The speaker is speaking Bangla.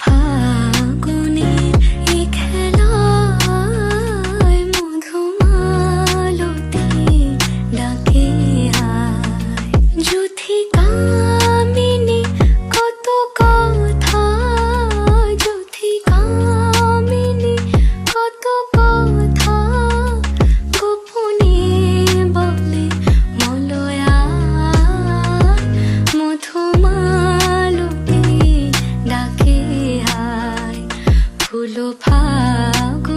apart. ভাগ